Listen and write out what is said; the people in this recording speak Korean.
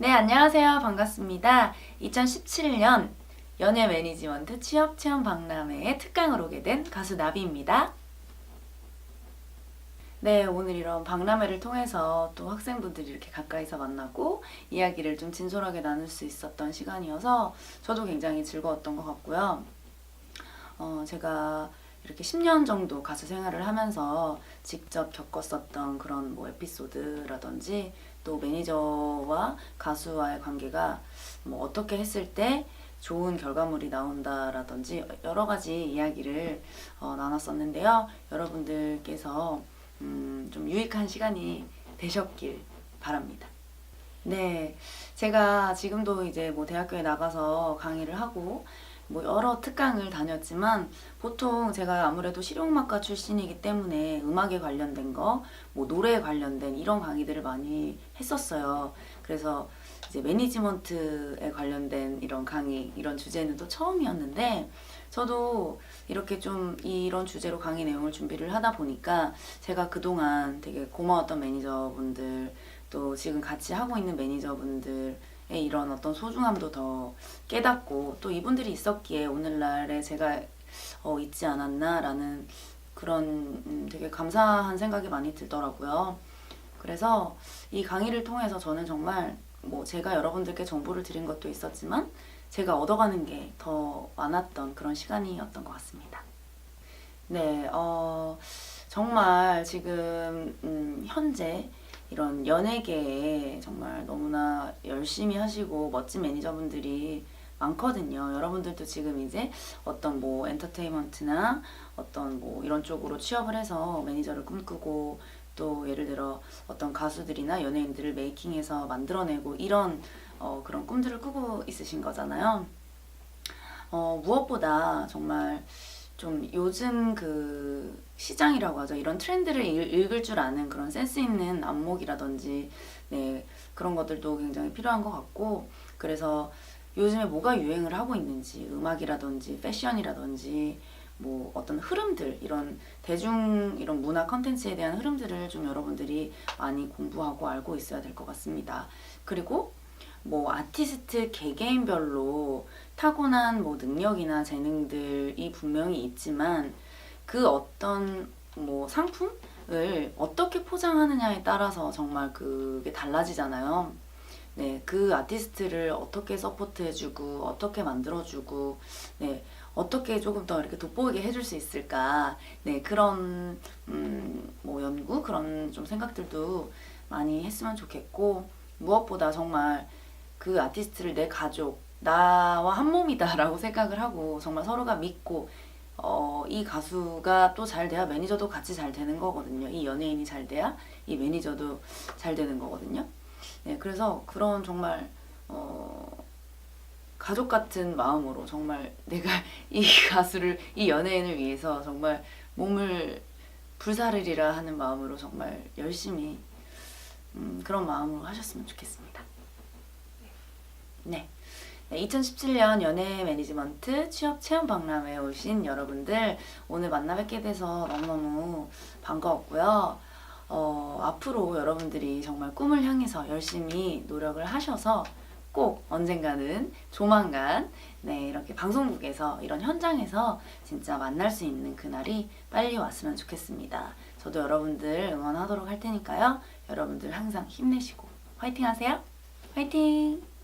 네, 안녕하세요. 반갑습니다. 2017년 연예 매니지먼트 취업 체험 박람회에 특강을 오게 된 가수 나비입니다. 네, 오늘 이런 박람회를 통해서 또 학생분들이 이렇게 가까이서 만나고 이야기를 좀 진솔하게 나눌 수 있었던 시간이어서 저도 굉장히 즐거웠던 것 같고요. 어, 제가 이렇게 10년 정도 가수 생활을 하면서 직접 겪었었던 그런 뭐 에피소드라든지 또 매니저와 가수와의 관계가 뭐 어떻게 했을 때 좋은 결과물이 나온다라든지 여러 가지 이야기를 어, 나눴었는데요. 여러분들께서 음, 좀 유익한 시간이 되셨길 바랍니다. 네, 제가 지금도 이제 뭐 대학교에 나가서 강의를 하고 뭐 여러 특강을 다녔지만 보통 제가 아무래도 실용음악과 출신이기 때문에 음악에 관련된 거, 뭐 노래에 관련된 이런 강의들을 많이 했었어요. 그래서 이제 매니지먼트에 관련된 이런 강의, 이런 주제는 또 처음이었는데 저도 이렇게 좀 이런 주제로 강의 내용을 준비를 하다 보니까 제가 그동안 되게 고마웠던 매니저분들 또 지금 같이 하고 있는 매니저분들의 이런 어떤 소중함도 더 깨닫고 또 이분들이 있었기에 오늘날에 제가 어, 있지 않았나라는 그런 음, 되게 감사한 생각이 많이 들더라고요. 그래서 이 강의를 통해서 저는 정말 뭐 제가 여러분들께 정보를 드린 것도 있었지만 제가 얻어가는 게 더 많았던 그런 시간이었던 것 같습니다. 네, 어, 정말 지금 음, 현재 이런 연예계에 정말 너무나 열심히 하시고 멋진 매니저분들이 많거든요. 여러분들도 지금 이제 어떤 뭐 엔터테인먼트나 어떤 뭐 이런 쪽으로 취업을 해서 매니저를 꿈꾸고 또 예를 들어 어떤 가수들이나 연예인들을 메이킹해서 만들어내고 이런 어, 그런 꿈들을 꾸고 있으신 거잖아요. 어, 무엇보다 정말 좀 요즘 그 시장이라고 하죠. 이런 트렌드를 읽- 읽을 줄 아는 그런 센스 있는 안목이라든지 네, 그런 것들도 굉장히 필요한 것 같고 그래서 요즘에 뭐가 유행을 하고 있는지 음악이라든지 패션이라든지 뭐 어떤 흐름들 이런 대중 이런 문화 컨텐츠에 대한 흐름들을 좀 여러분들이 많이 공부하고 알고 있어야 될 것 같습니다. 그리고 뭐 아티스트 개개인별로 타고난 뭐 능력이나 재능들이 분명히 있지만 그 어떤 뭐 상품을 어떻게 포장하느냐에 따라서 정말 그게 달라지잖아요. 네, 그 아티스트를 어떻게 서포트해주고 어떻게 만들어주고 네, 어떻게 조금 더 이렇게 돋보이게 해줄 수 있을까 네, 그런 음, 뭐 연구 그런 좀 생각들도 많이 했으면 좋겠고 무엇보다 정말 그 아티스트를 내 가족 나와 한 몸이다라고 생각을 하고 정말 서로가 믿고 어, 이 가수가 또 잘 돼야 매니저도 같이 잘 되는 거거든요. 이 연예인이 잘 돼야 이 매니저도 잘 되는 거거든요. 네, 그래서 그런 정말 어, 가족 같은 마음으로 정말 내가 이 가수를 이 연예인을 위해서 정말 몸을 불사르리라 하는 마음으로 정말 열심히 음, 그런 마음으로 하셨으면 좋겠습니다. 네. 네, 2017년 연예 매니지먼트 취업 체험 박람회에 오신 여러분들 오늘 만나 뵙게 돼서 너무너무 반가웠고요. 어, 앞으로 여러분들이 정말 꿈을 향해서 열심히 노력을 하셔서 꼭 언젠가는 조만간 네, 이렇게 방송국에서 이런 현장에서 진짜 만날 수 있는 그날이 빨리 왔으면 좋겠습니다. 저도 여러분들 응원하도록 할 테니까요. 여러분들 항상 힘내시고 화이팅 하세요. 화이팅!